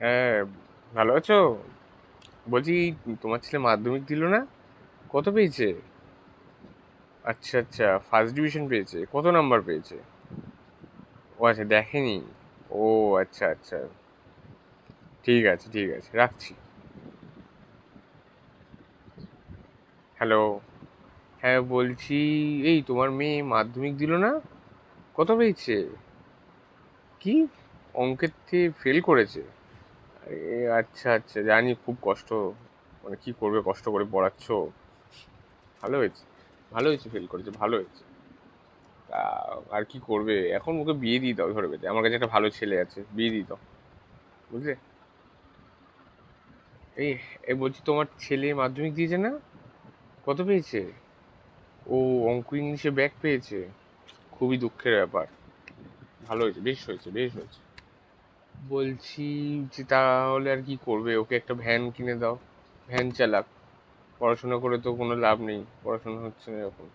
হ্যাঁ ভালো আছো? বলছি তোমার ছেলে মাধ্যমিক দিল না? কত পেয়েছে? আচ্ছা আচ্ছা ফার্স্ট ডিভিশন পেয়েছে। কত নাম্বার পেয়েছে? ও আচ্ছা দেখেনি। ও আচ্ছা আচ্ছা। ঠিক আছে ঠিক আছে, রাখছি। হ্যালো হ্যাঁ বলছি, এই তোমার মেয়ে মাধ্যমিক দিল না? কত পেয়েছে? কি? অঙ্কের থেকে ফেল করেছে। আচ্ছা আচ্ছা জানি খুব কষ্ট মানে কী করবে, কষ্ট করে পড়াচ্ছ। ভালো হয়েছে ভালো হয়েছে ফেল করেছে, ভালো হয়েছে। তা, আর কি করবে? এখন ওকে বিয়ে দিয়ে দাও ধরে বেঁধে আমার কাছে একটা ভালো ছেলে আছে, বিয়ে দিয়ে দাও, বুঝলে? এই এ বলছি, তোমার ছেলে মাধ্যমিক দিয়েছে না? কত পেয়েছে? ও অঙ্ক ইংলিশে ব্যাক পেয়েছে। খুবই দুঃখের ব্যাপার। ভালো হয়েছে, বেশ হয়েছে বেশ হয়েছে। বলছি যে তাহলে আর কি করবে? ওকে একটা ভ্যান কিনে দাও। ভ্যান চালাক। পড়াশোনা করে তো কোনো লাভ নেই। পড়াশোনা হচ্ছে না এখন।